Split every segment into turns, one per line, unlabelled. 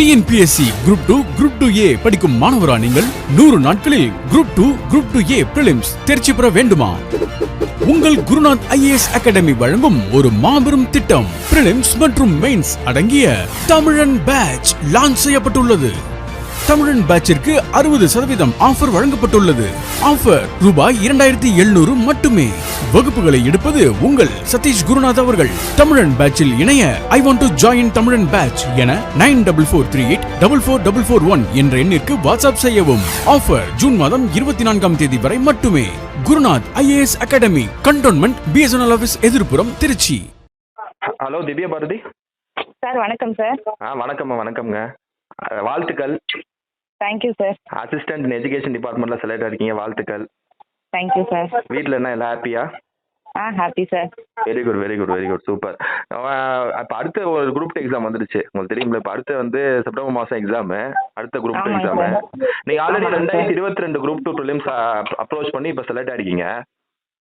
TNPSC group two group two A படிக்கும் மாணவரா நீங்கள்? நூறு நாட்களில் group two group two A prelims தேர்ச்சி பெற வேண்டுமா? உங்கள் குருநாத் ஐஏஎஸ் அகாடமி வழங்கும் ஒரு மாபெரும் திட்டம் பிரிலிம்ஸ் மற்றும் மெயின்ஸ் அடங்கிய தமிழன் பேட்ச் லான்ச் செய்யப்பட்டுள்ளது. தமிழன் பேட்சிற்கு அறுபது சதவீதம் ஆஃபர் வழங்கப்பட்டுள்ளது. ஆஃபர் ரூபாய் இரண்டாயிரத்தி எழுநூறு மட்டுமே. வகுப்புகளை எடுப்பது உங்கள் சதீஷ் குருநாத் அவர்கள். தமிழன் பேட்சில் இணைய I want to join Tamizhan batch என nine double four three eight double four double four one என்ற எண்ணிற்கு வாட்ஸ்அப் செய்யவும். ஆஃபர் ஜூன் மாதம் இருபத்தி நான்காம் தேதி வரை மட்டுமே. Gurunath IAS academy cantonment BSNL office எதிர்ப்புறம் Trichy.
Hello Divya Bharathi.
Sir வணக்கம் சார்.
ஆ வணக்கம்மா வணக்கம்ங்க. வாழ்த்துக்கள்.
Thank you sir
assistant in education டிபார்ட்மெண்ட்டில் செலக்ட் ஆயிருக்கீங்க வாழ்த்துக்கள்.
தேங்க்யூ சார்
வீட்டில் என்ன எல்லாம் ஹாப்பியா
ஆ happy sir
very good very good very good super இப்போ அடுத்த ஒரு குரூப் எக்ஸாம் வந்துருச்சு. உங்களுக்கு தெரியுங்களா இப்போ அடுத்து வந்து செப்டம்பர் மாதம் எக்ஸாமு அடுத்த குரூப் டூ எக்ஸாமு. நீங்கள் ஆல்ரெடி ரெண்டாயிரத்தி. இருபத்தி ரெண்டு குரூப் டூ ப்ரிலிம்ஸ் அப்ரோச் பண்ணி இப்போ செலக்ட் ஆயிருக்கீங்க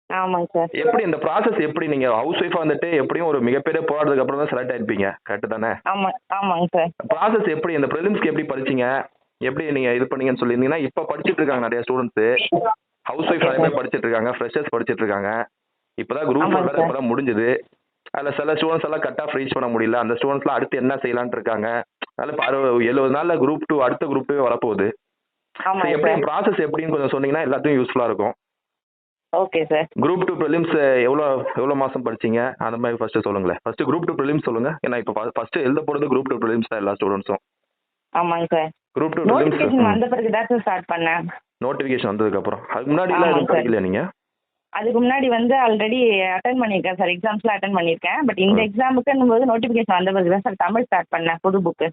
ஆமாங்க சார்
எப்படி இந்த ப்ராசஸ் எப்படி நீங்கள் ஹவுஸ் ஒய்ஃபாக வந்துட்டு எப்படியும் ஒரு மிகப்பெரிய போராட்டத்துக்கு அப்புறம் தான் செலக்ட் ஆயிருப்பீங்க. கரெக்டு தானே?
ஆமாம் ஆமாங்க சார்
ப்ராசஸ் எப்படி இந்த ப்ரிலிம்ஸ்க்கு எப்படி படிச்சீங்க? எப்படி நீங்க இது பண்ணீங்கன்னு சொல்லியிருந்தீங்கன்னா இப்போ படிச்சிட்டு இருக்காங்க நிறைய ஸ்டூடெண்ட்ஸ் ஹவுஸ் ஒய்ஃப் நிறைய பேர் படிச்சிட்டு இருக்காங்க ஃப்ரெஷர்ஸ் படிச்சிட்டு இருக்காங்க. இப்போதான் குரூப் வேற
சார்.
இப்போதான் முடிஞ்சுது. அதில் சில ஸ்டூடெண்ட்ஸ் எல்லாம் கட் ஆஃப் ரீச் பண்ண முடியல. அந்த ஸ்டூடெண்ட்ஸ்லாம் அடுத்து என்ன செய்யலாம்னு இருக்காங்க. அதனால இப்போ அறுபது எழுபது நாளில் குரூப் டூ அடுத்த குரூப் டூ வரப்போகுது. எப்படி ப்ராசஸ் எப்படின்னு கொஞ்சம் சொன்னீங்கன்னா எல்லாத்தையும் யூஸ்ஃபுல்லாக இருக்கும்.
Okay sir.
Group two prelims எவ்வளோ எவ்வளோ மாதம் படிச்சீங்க? அந்த மாதிரி ஃபர்ஸ்ட் சொல்லுங்களேன். ஃபர்ஸ்ட் குரூப் டூ ப்ரிலிம்ஸ் சொல்லுங்க. ஏன்னா இப்போ ஃபர்ஸ்ட் எழுத போகிறது குரூப் டூ ப்ரிலிம்ஸ் தான் எல்லா ஸ்டூடெண்ட்ஸும்
ஆமாங்க சார்.
குரூப் டூ
நோட்டிஃபிகேஷன் வந்த பிறகு தான் ஸ்டார்ட் பண்ணேன்.
நோட்டிஃபிகேஷன் வந்ததுக்கு அப்புறம் அதுக்கு முன்னாடிலாம்
ஆமாங்க
எதுவும். படிக்கல நீங்க?
அதுக்கு முன்னாடி வந்து ஆல்ரெடி அட்டன் பண்ணியிருக்கேன் சார் எக்ஸாம்ஸ்லாம் அட்டன் பண்ணியிருக்கேன். பட் இந்த எக்ஸாமுக்குன்னும் போது நோட்டிஃபிகேஷன் வந்த பிறகு தான் சார் தமிழ் ஸ்டார்ட் பண்ணேன் புது புக்கு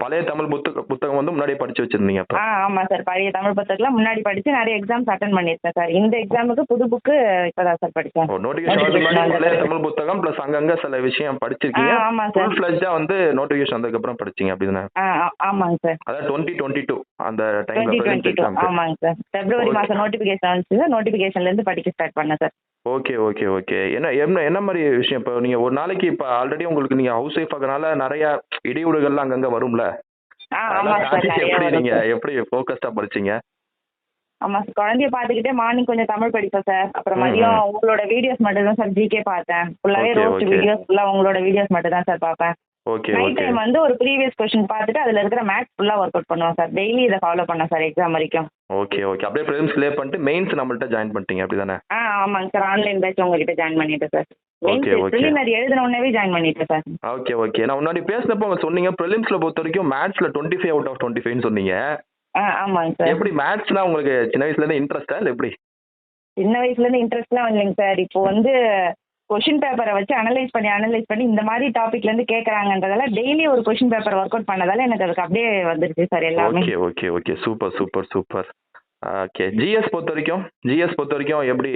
பழைய தமிழ் புத்தக புத்தகம் வந்து முன்னாடியே படிச்சு வச்சிருந்தீங்க அப்ப?
ஆ ஆமாம் சார். பழைய தமிழ் புத்தகம்லாம் முன்னாடி படித்து நிறைய எக்ஸாம்ஸ் அட்டன் பண்ணியிருக்கேன் சார். இந்த எக்ஸாமுக்கு புது புக்கு இப்போ தான் சார்
முன்னாடி
வந்த
பழைய. தமிழ் புத்தகம் ப்ளஸ் அங்கங்க சில விஷயம் படிச்சிருக்கீங்க.
ஆமா சார்.
ஃபுல் ஃபிளஜ்டா வந்து நோட்டிஃபிகேஷன் வந்ததுக்கு அப்புறம் படிச்சீங்க அப்படிதானே?
ஆமாங்க சார்.
அதாவது டுவெண்ட்டி டுவெண்ட்டி டூ அந்த
டுவெண்ட்டி
டைம்ல
டுவெண்ட்டி டூ
எக்ஸாம்
ஆமாங்க சார். February
Okay.
மாதம் நோட்டிஃபிகேஷன் வந்துச்சு சார். நோட்டிஃபிகேஷன்லேருந்து படிக்க ஸ்டார்ட் பண்ணேன் சார்.
ஓகே ஓகே ஓகே என்ன என்ன என்ன மாதிரி விஷயம்? இப்போ நீங்க ஒரு நாளைக்கு இப்போ ஆல்ரெடி உங்களுக்கு நீங்க ஹவுஸ் ஒய்ஃப் ஆகனால நிறைய இடையூறுகள்லாம் அங்கங்க வரும்ல?
ஆ
அதெல்லாம்
ஆமாம் சார்
தாண்டி
நிறைய
எப்படி
வரும்
நீங்க
சார்
எப்படி ஃபோக்கஸ்டா படிச்சீங்க?
ஆமாம் சார் குழந்தைய பார்த்துக்கிட்டே மார்னிங் கொஞ்சம் தமிழ் படிப்பேன் சார். அப்புறம் மதியம் உங்களோட வீடியோஸ் மட்டும் தான் சார் ஜிகே பார்த்தேன். ஃபுல்லாகவே
Okay,
ரோஸ்ட்
okay.
வீடியோஸ் ஃபுல்லாக உங்களோட வீடியோஸ் மட்டும் தான் சார் பார்ப்பேன்.
ஓகே
நைட்
ஓகே
டைம் வந்து ஒரு ப்ரீவியஸ் கொஸ்டின் பார்த்துட்டு அதில் இருக்கிற மேக்ஸ் ஃபுல்லாக ஒர்க் அவுட் பண்ணுவேன் சார். டெய்லி இதை ஃபாலோ பண்ணேன் சார் எக்ஸாம் வரைக்கும்.
ஓகே ஓகே அப்படியே ப்ரிலிம்ஸ் க்ளியர் பண்ணிட்டு மெயின்ஸ் நம்மள்ட்ட ஜாயின் பண்ணிட்டீங்க. அப்படிதானே?
ஆ ஆமாங்க சார் ஆன்லைன் பேட்ச் உங்ககிட்ட ஜாயின் பண்ணிட்டேன் சார்.
Okay.
ப்ரிலிமினரி எழுதின உடனே ஜாயின் பண்ணிட்டேன் சார்.
ஓகே ஓகே நான் முன்னாடி பேசினப்போ அவங்க சொன்னீங்க ப்ரிலிம்ஸ்ல பொறுத்த வரைக்கும் மேத்ஸ்ல twenty five out of twenty ஃபைவ்னு சொன்னீங்க
ஆமாங்க சார்.
எப்படி மேத்ஸ்னா உங்களுக்கு சின்ன வயசுல இருந்து இன்ட்ரெஸ்டா இல்லை எப்படி?
சின்ன வயசுலேருந்து இன்ட்ரெஸ்ட்லாம் இல்லைங்க சார். இப்போ வந்து கொஷின் பேப்பரை வச்சு அனலைஸ் பண்ணி அனலைஸ் பண்ணி இந்த மாதிரி டாபிக்லேருந்து கேட்குறாங்கன்றதால டெய்லி ஒரு கொஷின் பேப்பர் ஒர்க் அவுட் பண்ணதால எனக்கு அதுக்கு அப்படியே வந்துருச்சு சார் எல்லாமே.
Okay okay okay super super super okay GS பொறுத்த வரைக்கும் ஜிஎஸ் பொறுத்த வரைக்கும் எப்படி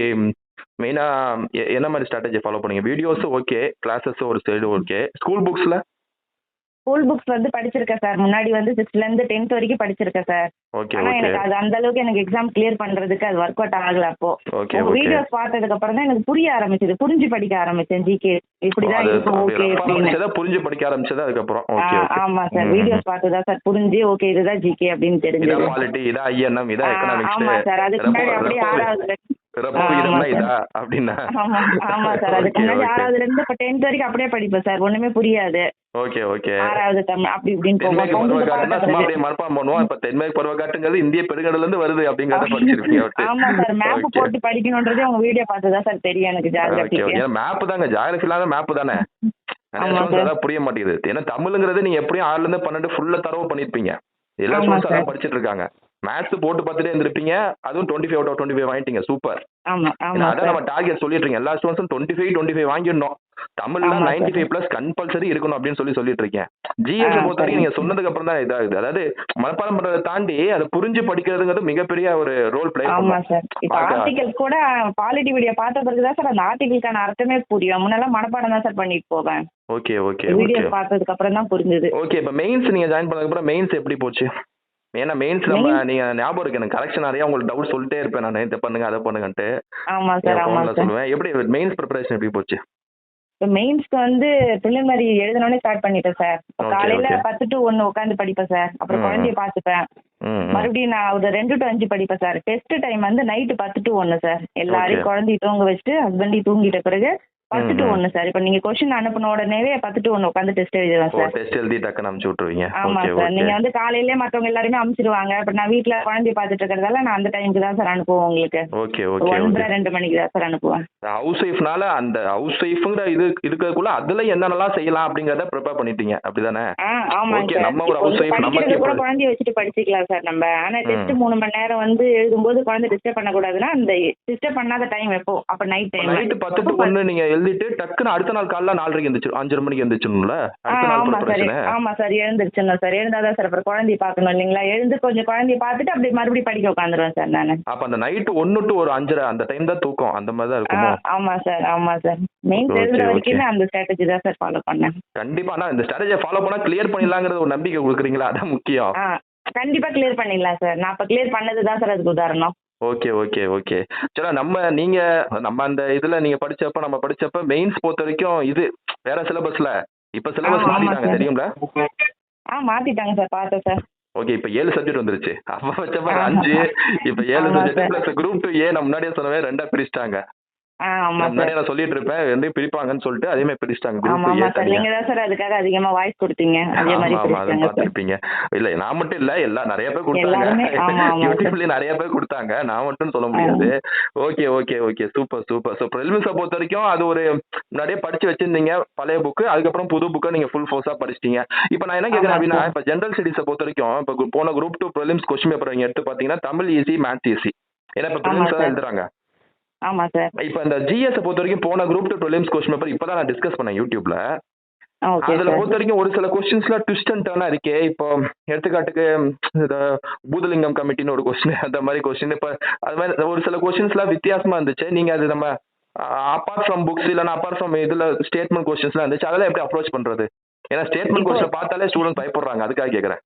மெயினாக என்ன மாதிரி ஸ்ட்ராட்டஜி ஃபாலோ பண்ணீங்க வீடியோஸும் ஓகே கிளாஸஸும் ஒரு சைடு ஓகே ஸ்கூல் புக்ஸில்
ஸ்கூல் புக்ஸ் வந்து படிச்சிருக்கேன் சார் முன்னாடி வந்து சிக்ஸ்த்லேருந்து டென்த் வரைக்கும் படிச்சிருக்கேன் சார்
ஓகே
எனக்கு அது அந்த அளவுக்கு எனக்கு எக்ஸாம் கிளியர் பண்ணுறதுக்கு அது ஒர்க் அவுட் ஆகல அப்போ. வீடியோஸ் பார்த்ததுக்கு அப்புறம் தான் எனக்கு புரிய ஆரம்பிச்சது. புரிஞ்சு படிக்க ஆரம்பிச்சேன் ஜிகே இப்படிதான் இருக்கும் ஓகே அப்படின்னு.
புரிஞ்சு படிக்க ஆரம்பிச்சதா அதுக்கப்புறம்?
ஆமா சார் வீடியோஸ் பார்த்து தான் சார் புரிஞ்சு ஓகே இதுதான் ஜிகே அப்படின்னு தெரிஞ்சது. ஆமா சார் அதுக்கு முன்னாடி அப்படியே ஆறாவதுல ஆமா சார். அதுக்கு முன்னாடி ஆறாவதுல இருந்து இப்ப டென்த் வரைக்கும் அப்படியே படிப்பேன் சார். ஒண்ணுமே புரியாது.
ஓகே ஓகே
ஆறாவது தமிழ் அப்படி இப்படின்னு போகும்.
மனப்பாடம் பண்ணுவோம். இப்ப தென்மேற்கு பருவ காட்டுங்கிறது இந்திய பெருங்கடல்ல இருந்து வருது அப்படிங்கறத படிச்சிருப்பீங்க
பிறகு ஆமா சார். மேப் போட்டு படிக்கணும்ன்றதே உங்க வீடியோ பார்த்து தான் சார் தெரியும் எனக்கு
ஓகே
ஜாகிரபிக்கு
ஓகே மேப் தாங்க. ஜாகிரபி இல்லாத மேப் தானே. புரிய மாட்டேங்குது. ஏன்னா தமிழுங்கிறது நீங்க எப்படியும் ஆறுல இருந்து பன்னெண்டு ஃபுல்லா தரவு பண்ணிருப்பீங்க எல்லா ஸ்டூடெண்ட்ஸ். அதான் படிச்சிட்டு இருக்காங்க. மேத்ஸ் போட்டு பார்த்துட்டே இருந்திருப்பீங்க. அதுவும் twenty five out of twenty five வாங்கிட்டீங்க. சூப்பர்
ஆமா ஆமா
அதான் நம்ம டார்கெட் சொல்லிட்டு இருக்கேன். எல்லா ஸ்டூடெண்ட்ஸும் டுவெண்ட்டி ஃபைவ் டுவெண்ட்டி ஃபைவ் வாங்கிடணும். தமிழ்ல நைன்டி. ஃபைவ் பிளஸ் கம்பல்சரி இருக்கணும் அப்படின்னு சொல்லி சொல்லிட்டு இருக்கேன். ஜிஎஸ் பொறுத்த வரைக்கும். நீங்க சொன்னதுக்கு அப்புறம் தான் இதாகுது. அதாவது மனப்பாடம் பண்றதை தாண்டி அதை புரிஞ்சு படிக்கிறதுங்கிறது மிகப்பெரிய ஒரு ரோல் பிளே
ஆமா சார் இப்போ
பார்க்க-
ஆர்டிகல் கூட பாலிட்டி வீடியோ பார்த்த பிறகு தான் சார் அந்த ஆர்டிகலுக்கான அர்த்தமே புரியும். முன்னெல்லாம் மனப்பாடம் தான் சார் பண்ணிட்டு போவேன்.
ஓகே ஓகே
வீடியோஸ் பார்த்ததுக்கு அப்புறம் தான் புரிஞ்சுது.
ஓகே இப்போ மெயின்ஸ் நீங்க ஜாயின் பண்ணதுக்கு அப்புறம் மெயின்ஸ் எப்படி போச்சு? ஏன்னா மெயின்ஸ் நம்ம நீங்க ஞாபகம் இருக்கு எனக்கு கரெக்ஷன் நிறைய உங்களுக்கு டவுட் சொல்லிட்டே இருப்பேன் நான். இதை பண்ணுங்க அதை பண்ணுங்கன்ட்டு.
ஆமா சார் ஆமா
சொல்லுவேன். எப்படி மெயின்ஸ் ப்ரிப்பரேஷன் எப்படி போச்சு?
மெயின்ஸ்க்கு வந்து ப்ரிலிமினரி எழுதணும்னே ஸ்டார்ட் பண்ணிட்டேன் சார். காலையில. பத்து டு ஒன்று உட்காந்து படிப்பேன் சார். அப்புறம் குழந்தைய
ம்.
மறுபடியும் நான் ஒரு ரெண்டு டு அஞ்சு படிப்பேன் சார். டெஸ்ட் டைம் வந்து நைட்டு பத்து டு ஒன்று சார். எல்லாரையும். குழந்தைய தூங்க வச்சுட்டு ஹஸ்பண்டையும் தூங்கிட்ட பிறகு பத்து டு
ம்.
ஒன்று சார். இப்போ நீங்கள் கொஷின் அனுப்பின உடனேவே பத்து டு உட்காந்து டெஸ்ட் எழுதுவேன்
ஓ
சார்.
டெஸ்ட் எழுதி டக்குன்னு அனுப்பிச்சு விட்டுருவீங்க.
ஆமா சார். நீங்க வந்து காலையிலே மத்தவங்க எல்லாருமே அனுப்பிச்சிடுவாங்க பட் நான் வீட்ல குழந்தைய பார்த்துட்டு இருக்கிறதால நான் அந்த டைமுக்கு தான் சார் அனுப்புவேன் உங்களுக்கு.
ஓகே ஓகே
ஒன்றரை ரெண்டு மணிக்கு தான் சார் அனுப்புவேன்.
ஹவுஸ் ஒய்ஃப்னால அந்த ஹவுஸ் ஒய்ஃப்ங்கிற இது இருக்கிறதுக்குள்ள அதுல என்னென்னலாம் செய்யலாம் அப்படிங்கறத ப்ரிப்பேர் பண்ணிட்டீங்க. அப்படிதானே?
ஆ ஆமாங்க
Okay,
சார்.
நம்ம ஒரு
இப்போ
wife,
படிக்கிறது
நமக்கு
கூட குழந்தைய வச்சுட்டு படிச்சுக்கலாம் சார் நம்ம. ஆனா டெஸ்ட். மூணு மணி நேரம் வந்து எழுதும்போது குழந்தை டிஸ்டர்ப் பண்ணக்கூடாதுன்னா அந்த டிஸ்டர்ப் பண்ணாத டைம் எப்போ? அப்ப நைட் டைம்
நைட்டு பத்து டு ஒன்று நீங்க எழுதிட்டு டக்குன்னு அடுத்த நாள் காலைல நாலரைக்கு எந்திரிச்சு அஞ்சரை மணிக்கு அடுத்த நாள்
ஆமா சார்.
பிரச்சனை
ஆமா சார். எழுந்திருச்சுன்னு சார். எழுந்தாதான் சார் அப்புறம் குழந்தைய பார்க்கணும் இல்லைங்களா? எழுந்து கொஞ்சம் குழந்தைய பார்த்துட்டு அப்படியே மறுபடியும் படிக்க உட்காந்துருவேன் சார் நான்.
அப்ப அந்த நைட்டு ஒன்னு டு ஒரு அஞ்சரை அந்த டைம் தான் தூக்கம். அந்த மாதிரி தான் இருக்குமோ?
ஆமா சார் ஆமா சார். Main
okay.
வரைக்கும் அந்த ஸ்ட்ராட்டஜி தான் சார் ஃபாலோ பண்ணேன்.
கண்டிப்பா. ஆனா இந்த ஸ்ட்ராட்டஜியை ஃபாலோ பண்ணா கிளியர் பண்ணிடலாங்கிறது ஒரு நம்பிக்கை கொடுக்குறீங்களா? அதான் முக்கியம்.
கண்டிப்பா கிளியர் பண்ணிடலாம் சார். நான் இப்ப கிளியர் பண்ணது தான் சார் அதுக்கு உதாரணம்.
ஓகே ஓகே ஓகே சரி நம்ம நீங்க நம்ம அந்த இதுல நீங்க படிச்சப்ப நம்ம படிச்சப்ப மெயின்ஸ் பொறுத்த வரைக்கும் இது வேற சிலபஸ்ல இப்ப சிலபஸ்
சார்.
தெரியுங்களா
ஆ மாத்திட்டாங்க சார் பார்த்தேன் சார்
ஓகே இப்ப ஏழு சப்ஜெக்ட் வந்துருச்சு அப்ப வச்சப்ப. அஞ்சு இப்ப ஏழு subject. Plus group two A நான் முன்னாடியே சொன்னவே ரெண்டா பிரிச்சிட்டாங்க முன்னாடியே நான் சொல்லிட்டு இருப்பேன் வந்து பிரிப்பாங்கன்னு சொல்லிட்டு அதே மாதிரி பிரிச்சிட்டாங்க.
ஆமா ஆமா சார்.
தனியா
நீங்க தான் சார் அதுக்காக அதிகமா வாய்ஸ் கொடுத்தீங்க. அதே மாதிரி
ஆமா ஆமா. அதை
பிரிச்சாங்க சார்.
பார்த்திருப்பீங்க இல்ல நான் மட்டும் இல்ல. எல்லா நிறைய பேர் கொடுத்தாங்க. நிறைய பேர் கொடுத்தாங்க. நான் மட்டும் சொல்ல முடியாது. Okay okay okay. Super super. ப்ரிலிம்ஸை பொறுத்த வரைக்கும் அது ஒரு முன்னாடியே படிச்சு வச்சிருந்தீங்க. பழைய புக்கு அதுக்கப்புறம் புது புக்கை நீங்க ஃபுல் ஃபோர்ஸா படிச்சிட்டீங்க. இப்போ நான் என்ன கேட்கறேன்
ஆமா,
அப்படின்னா. இப்போ ஜென்ரல் ஸ்டடீஸை பொறுத்த வரைக்கும் இப்போ போன group two prelims question paper எடுத்து பார்த்தீங்கன்னா தமிழ் ஈஸி மேத்ஸ் ஈஸி ஏன்னா இப்போ ப்ரிலிம்ஸ் தான். எழுதுறாங்க.
ஆமா சார்.
இப்போ இந்த ஜிஎஸ் பொறுத்த வரைக்கும் போன group two prelims question paper இப்போ தான் நான் டிஸ்கஸ் பண்ணேன் யூடியூப்ல அதுல பொறுத்த வரைக்கும் ஒரு சில கொஸ்டின்ஸ்லாம் ட்விஸ்ட் அண்ட் டர்னா இருக்கே. இப்போ எடுத்துக்காட்டுக்கு பூதலிங்கம் கமிட்டின்னு ஒரு கொஸ்டின் அந்த மாதிரி கொஸ்டின் இப்போ அது மாதிரி ஒரு சில கொஸ்டின்ஸ்லாம் வித்தியாசமா இருந்துச்சு. நீங்க அது நம்ம அப்பார்ட் ஃப்ரம் புக்ஸ் இல்லைன்னா அப்பார்ட் ஃப்ரம் இதுல ஸ்டேட்மெண்ட் கொஸ்டின்ஸ்லாம் இருந்துச்சு. அதெல்லாம் எப்படி அப்ரோச் பண்றது? ஏன்னா ஸ்டேட்மெண்ட் கொஸ்டின் பார்த்தாலே ஸ்டூடெண்ட் பயப்படுறாங்க. அதுக்காக கேட்கறேன்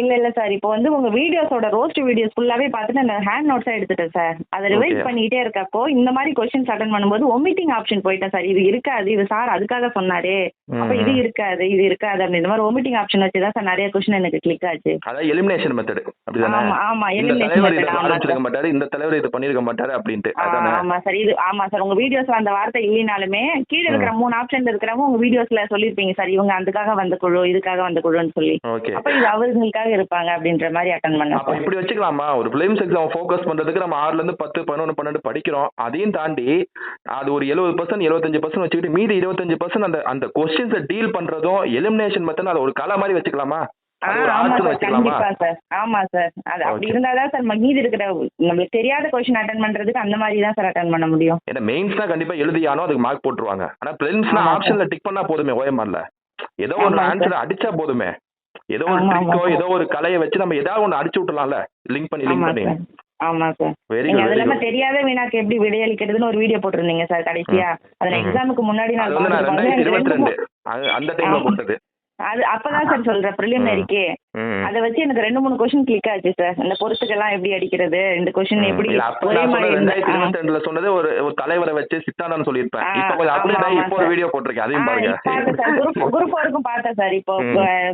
இல்ல இல்ல சார். இப்போ வந்து உங்க வீடியோஸோட ரோஸ்ட் வீடியோஸ் ஃபுல்லாவே பார்த்துட்டு நான் ஹேண்ட் நோட்ஸா எடுத்துட்டேன் சார். அதை ரிவைஸ். பண்ணிட்டே இருக்கப்போ இந்த மாதிரி கொஸ்டின்ஸ் அட்டன் பண்ணும்போது ஒமிட்டிங் ஆப்ஷன் போயிட்டேன் சார். இது இருக்காது. இது சார் அதுக்காக சொன்னாரு. அப்ப இது இருக்காது. இது இருக்காது அப்படின்ற மாதிரி ஒமிட்டிங் ஆப்ஷன் வச்சு தான் சார் நிறைய கொஸ்டின் எனக்கு கிளிக் ஆச்சு.
அதான் எலிமினேஷன் மெத்தட்
ஆமா ஆமா.
ஆரம்பிச்சிருக்க
சார்.
மாட்டாரு. இந்த தலைவர் இது பண்ணிருக்க மாட்டாரு அப்படின்ட்டு.
ஆமா சார். இது ஆமா சார். உங்க வீடியோஸ்ல அந்த வார்த்தை இல்லைனாலுமே கீழே இருக்கிற மூணு ஆப்ஷன்ல இருக்கிறவங்க உங்க வீடியோஸ்ல சொல்லிருப்பீங்க சார். இவங்க அதுக்காக வந்த குழு இதுக்காக வந்த குழுன்னு சொல்லி. அப்ப இது அவர்களுக்காக இருப்பாங்க அப்படின்ற மாதிரி அட்டன் பண்ண
அப்ப இப்படி வச்சுக்கலாமா? ஒரு பிலிம்ஸ் எக்ஸாம் ஃபோக்கஸ் பண்றதுக்கு நம்ம ஆறுல இருந்து பத்து பதினொன்று பன்னெண்டு படிக்கிறோம். அதையும் தாண்டி அது ஒரு எழுபது பர்சன்ட் எழுபத்தஞ்சு பர்சன்ட் வச்சுக்கிட்டு மீதி இருபத்தஞ்சு பர்சன்ட் அந்த அந்த கொஸ்டின்ஸை டீல் பண்றதும் எலிமினேஷன் மெத்தட் அதை ஒரு கலை மாதிரி வச்சுக்கலாமா?
சார்
வச்சுக்கலாமா?
கண்டிப்பா சார் ஆமா சார் அது அப்படி. இருந்தாதான் சார் மீதி இருக்கிற நம்மளுக்கு தெரியாத கொஸ்டின் அட்டன் பண்றதுக்கு அந்த மாதிரி தான் சார் அட்டன் பண்ண முடியும்.
ஏன்னா மெயின்ஸ்னா கண்டிப்பா எழுதியானோ அதுக்கு மார்க் போட்டுருவாங்க. ஆனா பிலிம்ஸ்னா ஆப்ஷன்ல டிக் பண்ணா போதுமே ஓஎம்ஆர்ல. ஏதோ ஒரு ஆன்சர் அடிச்சா போதுமே. ஏதோ ஒரு ட்ரிக்கோ. ஏதோ ஒரு கலையை வச்சு நம்ம ஏதாவது ஒன்று அடிச்சு விட்டுலாம்ல லிங்க் பண்ணி லிங்க்
ஆமா
பண்ணி.
சார் ஆமா சார்
வெரி
நீங்க
குட்
அது இல்லாம தெரியாத வீணாக்கு எப்படி விடையளிக்கிறதுன்னு ஒரு வீடியோ போட்டிருந்தீங்க சார் கடைசியா. அதை. எக்ஸாமுக்கு முன்னாடி நான்
அந்த டைம்ல. போட்டது.
அது அப்பதான் சார் சொல்றேன் ப்ரிலிமினரிக்கு அதை வச்சு எனக்கு ரெண்டு மூணு கொஸ்டின் கிளிக் ஆச்சு சார் இந்த பொறுத்துக்கெல்லாம் எப்படி அடிக்கிறது? இந்த கொஸ்டின். எப்படி ஒரே மாதிரி
ரெண்டாயிரத்தி. இருபத்தி ரெண்டுல சொன்னது ஒரு ஒரு தலைவரை வச்சு சித்தானன்னு சொல்லியிருப்பேன். இப்ப கொஞ்சம் ஒரு. வீடியோ போட்டிருக்கேன். அதையும் பாருங்க.
குரூப் ஃபோருக்கும் பார்த்தேன் சார் இப்போ.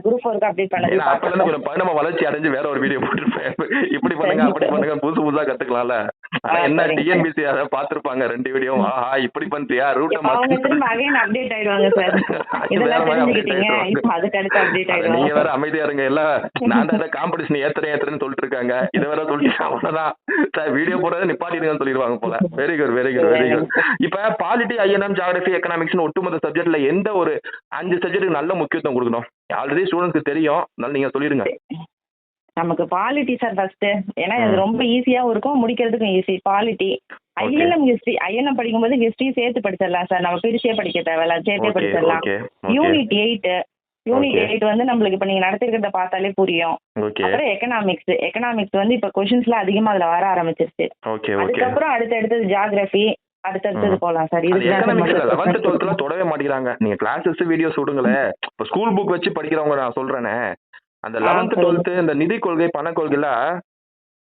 குரூப் ஃபோருக்கு அப்டேட் பண்ணது
அப்பல இருந்து கொஞ்சம் பரிணாம வளர்ச்சி அடைஞ்சு வேற ஒரு வீடியோ போட்டிருப்பேன். இப்படி பண்ணுங்க அப்படி. பண்ணுங்க புதுசு புதுசா கத்துக்கலாம்ல. ஆனா என்ன. டிஎன்பிசி அதை பாத்துருப்பாங்க ரெண்டு வீடியோ ஆஹா இப்படி பண்ணிட்டியா ரூட்ட
அகைன் அப்டேட் ஆயிடுவாங்க சார் இதெல்லாம் தெரிஞ்சுக்கிட்டீங்க. இப்போ அதுக்கு அடுத்து அப்டேட்
நீங்க
ஆயிடுவாங்க.
வேற அமைதியா இருங்க. எல்லாம் நான் தான் காம்படிஷன் ஏத்துறேன் ஏத்துறேன்னு சொல்லிட்டு இருக்காங்க இதை வேற சொல்லிட்டு அவ்வளவுதான். சார் வீடியோ போடுறத நிப்பாட்டிடுங்கன்னு சொல்லிடுவாங்க போல. Very good very good very good இப்ப பாலிட்டி ஐஎன்எம் ஜியாகிரபி எக்கனாமிக்ஸ் ஒட்டுமொத்த சப்ஜெக்ட்ல எந்த ஒரு அஞ்சு சப்ஜெக்ட்டுக்கு நல்ல முக்கியத்துவம் கொடுக்கணும்? ஆல்ரெடி ஸ்டூடெண்ட்ஸ்க்கு தெரியும். அதனால நீங்க சொல்லிடுங்க.
நமக்கு பாலிட்டி சார் ஃபர்ஸ்ட் ஏன்னா இது
ம்.
ரொம்ப ஈஸியாவும் இருக்கும். முடிக்கிறதுக்கும் easy polity. INM history INM படிக்கும்போது ஹிஸ்ட்ரி சேர்த்து படிச்சிடலாம் சார் நம்ம பிரிச்சே படிக்க தேவையில்ல. சேர்த்தே படிச்சிடலாம். Unit eight unit. எயிட் வந்து நம்மளுக்கு இப்போ நீங்க நடத்திருக்கிறத பார்த்தாலே புரியும்.
ஓகே
அப்புறம் எக்கனாமிக்ஸ் எக்கனாமிக்ஸ் வந்து இப்போ கொஷின்ஸ்லாம் அதிகமா அதுல வர ஆரம்பிச்சிருச்சு. அதுக்கப்புறம் அடுத்து அடுத்தது ஜியாகிரபி அடுத்தடுத்தது. போலாம் சார். சார்
லெவன்த் டுவெல்த்ல தொடவே மாட்டேங்கிறாங்க. நீங்க கிளாஸஸ் வீடியோஸ் விடுங்களேன் இப்போ ஸ்கூல் புக் வச்சு படிக்கிறவங்க நான் சொல்றேனே. அந்த லெவன்த். டுவெல்த் இந்த நிதி கொள்கை பண கொள்கைல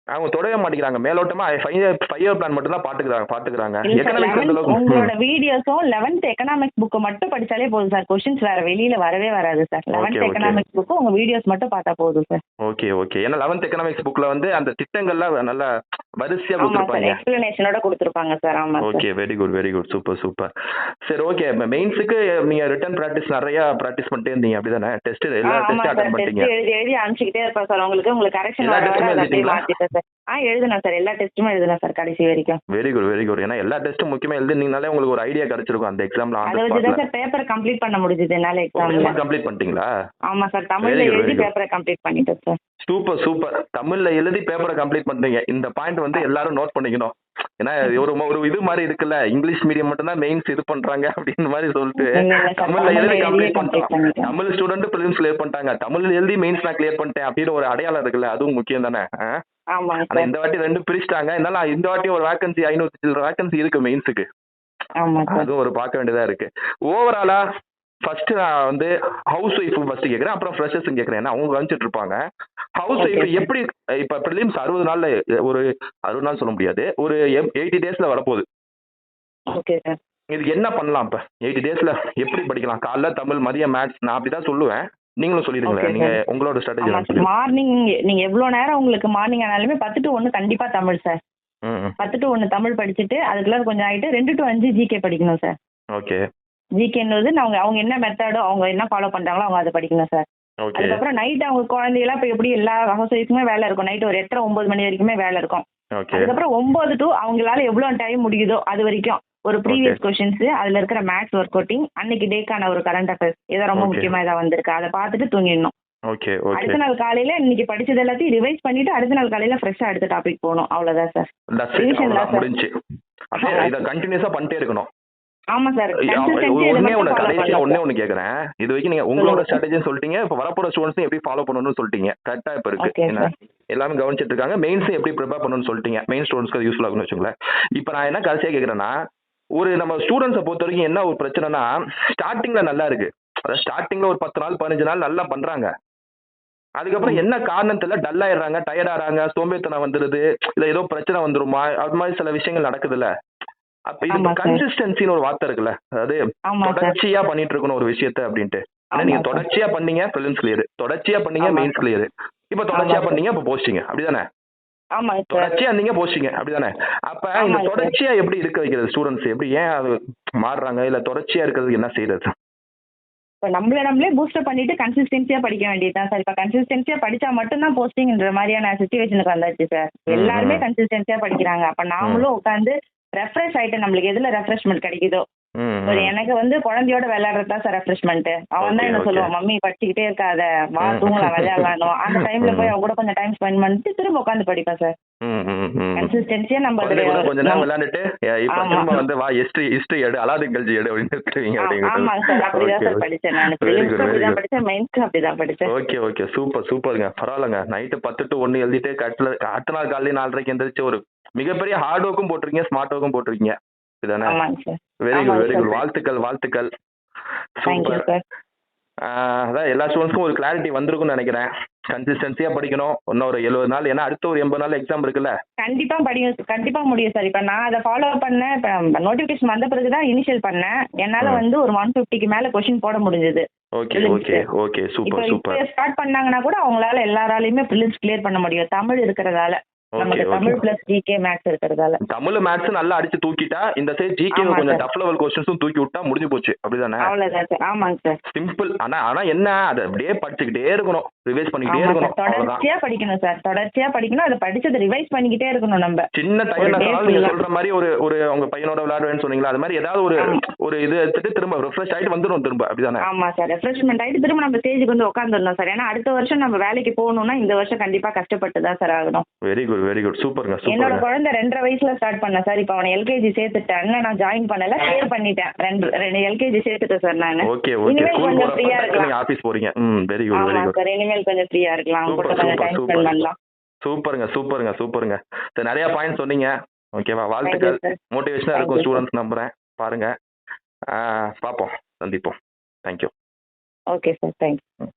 அவங்க தொடவே மாட்டேங்கிறாங்க. மேலோட்டமா ஃபைவ் ஃபைவ் இயர் பிளான் மட்டும் தான் பாத்துக்கிறாங்க பாத்துக்கிறாங்க.
உங்களோட வீடியோஸும் லெவன்த் எக்கனாமிக்ஸ் புக்கு மட்டும் படிச்சாலே போதும் சார் கொஸ்டின்ஸ் வேற வெளியில வரவே வராது சார் லெவன்த். எக்கனாமிக்ஸ் புக்கு உங்க வீடியோஸ் மட்டும் பார்த்தா போதும் சார்
ஓகே ஓகே ஏன்னா லெவன்த் எக்கனாமிக்ஸ் புக்ல வந்து அந்த திட்டங்கள்லாம் நல்லா வரிசையா கொடுத்துருப்பாங்க.
எக்ஸ்பிளனேஷனோட கொடுத்துருப்பாங்க சார் ஆமா
okay very good very good super super சரி ஓகே மெயின்ஸுக்கு நீங்க ரிட்டர்ன் ப்ராக்டிஸ் நிறைய ப்ராக்டிஸ் பண்ணிட்டே இருந்தீங்க அப்படிதானே? டெஸ்ட் எல்லா டெஸ்ட்
டெஸ்ட்
பண்ணிட்டீங்க.
எழுதி எழுதி அனுப்பிச்சுக்கிட்டே இருப்பேன் சார். உங்களுக்கு உங்களுக்கு கரெக்ஷன்
எல்லா எழுதிட்டீங்களா?
ஆ எழுதுனேன் சார். எல்லா டெஸ்ட்டுமே எழுதுனேன் சார் கடைசி வரைக்கும்.
வெரி குட் வெரி குட் ஏன்னா எல்லா டெஸ்ட்டும் முக்கியமா எழுதினீங்கனாலே உங்களுக்கு ஒரு ஐடியா கிடைச்சிருக்கும் அந்த எக்ஸாம்ல
அதை வச்சு தான் சார் பேப்பர் கம்ப்ளீட் பண்ண முடிஞ்சது என்னால எக்ஸாம்ல
கம்ப்ளீட் பண்ணிட்டீங்களா?
ஆமா சார். தமிழ்ல எழுதி. பேப்பரை கம்ப்ளீட் பண்ணிட்டேன் சார்.
சூப்பர் சூப்பர் தமிழ்ல எழுதி பேப்பரை கம்ப்ளீட் பண்றீங்க. இந்த பாயிண்ட் வந்து எல்லாரும் நோட் பண்ணிக்கணும். ஏன்னா ஒரு ஒரு இது மாதிரி இருக்குல்ல. இங்கிலீஷ் மீடியம் மட்டும் தான் மெயின்ஸ் இது பண்றாங்க அப்படின்னு மாதிரி சொல்லிட்டு. தமிழ்ல எழுதி கம்ப்ளீட்
பண்ணிட்டேன்.
தமிழ் ஸ்டூடெண்ட் பிலிம்ஸ் கிளியர் பண்ணிட்டாங்க. தமிழ் எழுதி மெயின்ஸ் நான் கிளியர் பண்ணிட்டேன் அப்படின்னு ஒரு அடையாளம் இருக்குல்ல. அதுவும் முக்கியம் தானே? ஆனா இந்த வாட்டி ரெண்டு பிரிச்சிட்டாங்க. இருந்தாலும் இந்த வாட்டி ஒரு வேகன்சி ஐநூத்தி வேகன்சி இருக்கு மெயின்ஸுக்கு அதுவும் ஒரு பார்க்க வேண்டியதா இருக்கு. ஓவராலா ஃபர்ஸ்ட் நான் வந்து ஹவுஸ் ஒய்ஃப் ஃபர்ஸ்ட் கேக்குறேன் அப்புறம் ஃப்ரெஷர்ஸ் கேக்குறேன். ஏன்னா அவங்க கவனிச்சிட்டு இருப்பாங்க. Housewife. எப்படி இப்ப ப்ரிலிம்ஸ் அறுபது நாள்ல ஒரு அறுபது நாள் சொல்ல முடியாது. ஒரு எயிட்டி டேஸ்ல வரப்போகுது. இதுக்கு என்ன பண்ணலாம் இப்ப? எயிட்டி டேஸ்ல எப்படி படிக்கலாம்? காலைல தமிழ் மதியம் மேத்ஸ் நான் அப்படிதான் சொல்லுவேன். நீங்களும் சொல்லிடுங்களேன். நீங்க. உங்களோட ஸ்ட்ராட்டஜி
மார்னிங் நீங்க எவ்வளவு நேரம் உங்களுக்கு மார்னிங் ஆனாலுமே பத்து டு ஒன்னு கண்டிப்பா தமிழ் சார் பத்து டு ஒன்னு தமிழ் படிச்சுட்டு அதுக்குள்ள கொஞ்சம் ஆயிட்டு ரெண்டு டு அஞ்சு ஜிகே படிக்கணும் சார்
ஓகே
ஜிகேன்றது அவங்க அவங்க என்ன மெத்தடோ அவங்க என்ன ஃபாலோ பண்றாங்களோ அவங்க அதை படிக்கணும் சார் அதுக்கப்புறம் நைட் அவங்க குழந்தையெல்லாம் இப்போ எப்படி எல்லா ஹவுஸ் வேலை இருக்கும். நைட் ஒரு எட்டரை ஒன்பது மணி வரைக்குமே வேலை இருக்கும். அதுக்கப்புறம் ஒன்பது டு அவங்களால எவ்வளவு டைம் முடியுதோ அது வரைக்கும். ஒரு ப்ரீவியஸ் கொஸ்டின்ஸ் அதுல இருக்கிற மேத்ஸ் ஒர்க் அவுட்டிங் அன்னைக்கு டேக்கான ஒரு கரண்ட் அஃபேர்ஸ் இதை ரொம்ப. முக்கியமா இதாக வந்திருக்கு. அதை பார்த்துட்டு தூங்கிடணும்.
ஓகே
அடுத்த நாள் காலையில இன்னைக்கு படிச்சது எல்லாத்தையும் ரிவைஸ் பண்ணிட்டு அடுத்த நாள் காலையில ஃப்ரெஷ்ஷா அடுத்த டாபிக் போகணும். அவ்வளவுதான் சார்.
முடிஞ்சு. இதை கண்டினியூஸா பண்ணிட்டே இருக்கணும்.
ஆமா சார்
ஒன்னே ஒண்ணு கடைசியா ஒன்னே ஒண்ணு கேக்குறேன். இது வரைக்கும் நீங்க உங்களோட ஸ்ட்ராட்டஜின்னு சொல்லிட்டீங்க இப்ப வரப்போற ஸ்டூடெண்ட்ஸ் எப்படி ஃபாலோ பண்ணணும்னு சொல்லிட்டீங்க. கரெக்டா இப்ப இருக்கு. என்ன? எல்லாமே கவனிச்சிட்டு இருக்காங்க. மெயின்ஸ் எப்படி ப்ரிப்பேர் பண்ணணும்னு சொல்லிட்டீங்க. மெயின் ஸ்டூடெண்ட்ஸ்க்கு யூஸ்ஃபுல் ஆகும்னு வச்சுங்களேன் இப்போ நான் என்ன கடைசியா கேக்குறேன்னா ஒரு நம்ம ஸ்டூடெண்ட்ஸை பொறுத்த வரைக்கும் என்ன ஒரு பிரச்சனைனா ஸ்டார்டிங்ல நல்லா இருக்கு. அதாவது ஸ்டார்டிங்ல ஒரு பத்து நாள் பதினஞ்சு நாள் நல்லா பண்றாங்க. அதுக்கப்புறம் என்ன காரணத்துல டல் ஆயிடுறாங்க டயர்ட் ஆறாங்க சோம்பேத்தனம் வந்துருது இல்ல ஏதோ பிரச்சனை வந்துருமா? அது மாதிரி சில விஷயங்கள் நடக்குதுல்ல. இது. கன்சிஸ்டன்சின்னு ஒரு வார்த்தை இருக்குல்ல? அதாவது தொடர்ச்சியா பண்ணிட்டு இருக்கணும் ஒரு விஷயத்த அப்படின்ட்டு. நீங்க. தொடர்ச்சியா பண்ணீங்க பிலிம்ஸ் கிளியர் தொடர்ச்சியா பண்ணீங்க மெயின்ஸ். கிளியர் இப்ப தொடர்ச்சியா. பண்ணீங்க இப்ப போஸ்டிங் அப்படிதானே? தொடர்ச்சியா இருந்தீங்க போஸ்டிங் அப்படிதானே? அப்ப இந்த. தொடர்ச்சியா எப்படி இருக்க வைக்கிறது ஸ்டூடெண்ட்ஸ் எப்படி ஏன் அது மாறுறாங்க? இல்ல தொடர்ச்சியா இருக்கிறதுக்கு என்ன செய்யறது?
இப்போ நம்மள நம்மளே பூஸ்டப் பண்ணிட்டு கன்சிஸ்டன்சியா படிக்க வேண்டியதுதான் சார். இப்போ கன்சிஸ்டன்சியா படிச்சா மட்டும்தான் போஸ்டிங்ன்ற மாதிரியான சுச்சுவேஷனுக்கு வந்தாச்சு சார். எல்லாருமே. கன்சிஸ்டன்சியா படிக்கிறாங்க. அப்ப நாமளும் உட்காந்து ரெஃப்ரெஷ் ஆயிட்டு நம்மளுக்கு எதுல ரெஃப்ரெஷ்மெண்ட் கிடைக்குதோ. எனக்கு வந்து குழந்தையோட விளையாடுறது தான் சார் ரெஃப்ரெஷ்மெண்ட் அவன் தான் என்ன. சொல்லுவான் மம்மி படிச்சுக்கிட்டே இருக்காத. வா. தூங்கலாம் விளையாடலாம் அந்த டைம்ல போய். அவன் கூட கொஞ்சம் டைம் ஸ்பெண்ட் பண்ணிட்டு திரும்ப உட்காந்து படிப்பேன் சார். கன்சிஸ்டன்சியா நம்ம
கொஞ்ச நேரம் விளையாண்டுட்டு இப்ப. திரும்ப வந்து வா ஹிஸ்டரி ஹிஸ்டரி எடு அலாதின் கல்ஜி எடு அப்படின்னு
ஆமாங்க சார் அப்படிதான் சார் படிச்சேன் நான். அப்படிதான் படிச்சேன் மெயின்ஸ்க்கு அப்படிதான் படிச்சேன்.
ஓகே ஓகே சூப்பர் சூப்பருங்க பரவாயில்லைங்க. நைட்டு பத்து டு ஒன்று எழுதிட்டு கட்டில் அடுத்த நாள் காலையில் நாலரைக்கு எந்திரிச்சு ஒரு மிகப்பெரிய ஹார்ட் ஒர்க்கும் போட்டிருக்கீங்க ஸ்மார்ட் ஒர்க்கும் போட்டிருக்கீங்க. இதுதானே? Very good very. குட் வாழ்த்துக்கள் வாழ்த்துக்கள். சூப்பர் அதான் எல்லா ஸ்டூடெண்ட்ஸ்க்கும் ஒரு கிளாரிட்டி வந்திருக்கும்னு நினைக்கிறேன். கன்சிஸ்டன்சியா படிக்கணும். இன்னும் ஒரு எழுபது நாள் ஏன்னா அடுத்த ஒரு எண்பது நாள் எக்ஸாம் இருக்குல்ல.
கண்டிப்பா படியும் கண்டிப்பா முடியும் சார் இப்ப நான் அதை ஃபாலோ பண்ணேன். இப்ப நோட்டிபிகேஷன் வந்த பிறகு தான் இனிஷியல் பண்ணேன். என்னால. வந்து ஒரு ஒன் ஃபிஃப்டிக்கு மேல கொஸ்டின் போட முடிஞ்சது.
Okay. Okay okay super super
start பண்ணாங்கன்னா கூட அவங்களால எல்லாராலையுமே ப்ரிலிம்ஸ் கிளியர் பண்ண முடியும். தமிழ் இருக்கிறதால. நமக்கு தமிழ் பிளஸ் ஜிகே மேக்ஸ் இருக்கிறதால.
தமிழ் மேத்ஸ் நல்லா அடிச்சு தூக்கிட்டா இந்த சைடு ஜிகே கொஞ்சம். டஃப் லெவல் கொஸ்டின்ஸும் தூக்கி விட்டா முடிஞ்சு போச்சு. அப்படிதானே?
அவ்வளவுதான் சார் ஆமாங்க சார்
சிம்பிள் ஆனா ஆனா என்ன? அதை அப்படியே படிச்சுக்கிட்டே இருக்கணும். ரிவைஸ் பண்ணிக்கிட்டே இருக்கணும்.
தொடர்ச்சியா படிக்கணும் சார். தொடர்ச்சியா படிக்கணும். அதை படிச்சதை ரிவைஸ் பண்ணிக்கிட்டே இருக்கணும் நம்ம.
சின்ன நீங்க
ஆ.
சொல்ற மாதிரி ஒரு ஒரு உங்க பையனோட விளையாடுவேன்னு சொன்னீங்களா? அது மாதிரி ஏதாவது ஒரு. ஒரு இது எடுத்துட்டு திரும்ப ரெஃப்ரெஷ் ஆயிட்டு வந்துடும் திரும்ப. அப்படிதானே?
ஆமா சார். ரெஃப்ரெஷ்மெண்ட் ஆயிட்டு திரும்ப நம்ம ஸ்டேஜுக்கு வந்து உட்காந்துடணும் சார். ஏன்னா அடுத்த வருஷம் நம்ம வேலைக்கு போகணும்னா இந்த வருஷம் கண்டிப்பா கஷ்டப்பட்டு தான் சார் ஆகணும்.
வெரி குட் வெரி குட் சூப்பருங்க
என்னோட குழந்தை ரெண்டரை வயசுல ஸ்டார்ட் பண்ணேன் சார். இப்போ அவனை எல்கேஜி சேர்த்துட்டேன். நான் ஜாயின் பண்ணல கிளியர் பண்ணிட்டேன். ரெண்டு ரெண்டு எல்கேஜி சேர்த்துட்டேன் சார் நான்.
ஓகே ஓகே
கொஞ்சம்
போறப்ப ஆபீஸ் போறீங்க. ம் very good very good
sir. இனிமேல் கொஞ்சம் ஃப்ரீயா இருக்கலாம். அவங்க கூட
சூப்பர்
கொஞ்சம்
சூப்பர்
டைம் ஸ்பெண்ட்
சூப்பர்.
பண்ணலாம்.
சூப்பருங்க சூப்பருங்க சூப்பருங்க. நிறைய பாயிண்ட் சொன்னீங்க. ஓகேவா வாழ்த்துக்கள். மோட்டிவேஷனா இருக்கும். ஸ்டூடெண்ட்ஸ் நம்புறேன். பாருங்க. பார்ப்போம் சந்திப்போம். Thank you
okay sir thank you